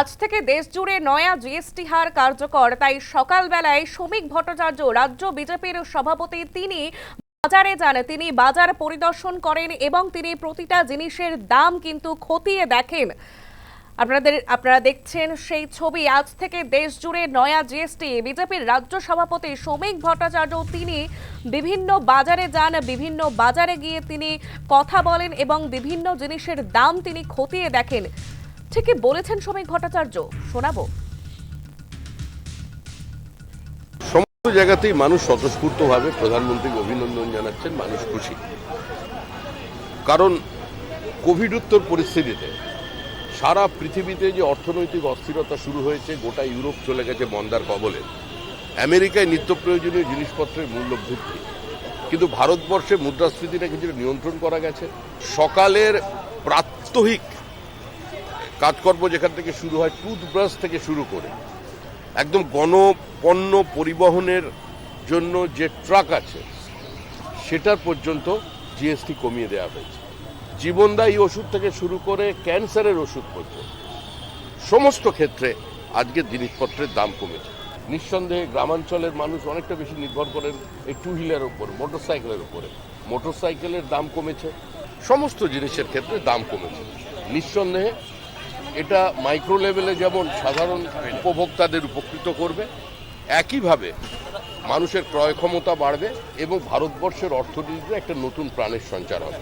আজ থেকে দেশ জুড়ে নয়া জিএসটি হার কার্যকর, তাই সকালবেলায় শ্রমিক ভট্টাচার্য, রাজ্য বিজেপির সভাপতি তিনি বাজারে যান। তিনি বাজার পরিদর্শন করেন এবং তিনি প্রতিটা জিনিসের দাম কিন্তু খতিয়ে দেখেন। আপনাদের, আপনারা দেখছেন সেই ছবি। আজ থেকে দেশ জুড়ে নয়া জিএসটি। বিজেপির রাজ্য সভাপতি শ্রমিক ভট্টাচার্য তিনি বিভিন্ন বাজারে যান, বিভিন্ন বাজারে গিয়ে তিনি কথা বলেন এবং বিভিন্ন জিনিসের দাম তিনি খতিয়ে দেখেন। ঠিকই বলেছেন শ্রমিক ভট্টাচার্য। শোনাবো। সমস্ত জায়গাতেই মানুষ স্বতঃস্ফূর্তভাবে প্রধানমন্ত্রীকে অভিনন্দন জানাচ্ছেন, মানুষ খুশি। কারণ কোভিড উত্তর পরিস্থিতিতে সারা পৃথিবীতে যে অর্থনৈতিক অস্থিরতা শুরু হয়েছে, গোটা ইউরোপ চলে গেছে মন্দার কবলে। আমেরিকায় নিত্য প্রয়োজনীয় জিনিসপত্রের মূল্য বৃদ্ধি কিন্তু ভারতবর্ষে মুদ্রাস্ফীতিটা কিছুটা নিয়ন্ত্রণ করা গেছে। সকালের প্রাত্যহিক কাজকর্ম যেখান থেকে শুরু হয় টুথব্রাশ থেকে শুরু করে। একদম গণপণ্য পরিবহনের জন্য যে ট্রাক আছে, সেটার পর্যন্ত জিএসটি কমিয়ে দেওয়া হয়েছে। জীবনদায়ী ওষুধ থেকে শুরু করে ক্যান্সারের ওষুধ পর্যন্ত। সমস্ত ক্ষেত্রে আজকে জিনিসপত্রের দাম কমেছে। নিঃসন্দেহে গ্রামাঞ্চলের মানুষ অনেকটা বেশি নির্ভর করেন এই টু হুইলার উপর মোটর সাইকেলের উপরে। মোটর সাইকেলের দাম কমেছে, সমস্ত জিনিসের ক্ষেত্রে দাম কমেছে। নিঃসন্দেহে এটা মাইক্রো লেভেলে যেমন সাধারণ উপভোক্তাদের উপকৃত করবে, একইভাবে মানুষের ক্রয় ক্ষমতা বাড়বে এবং ভারতবর্ষের অর্থনীতিতে একটা নতুন প্রাণের সঞ্চার হবে।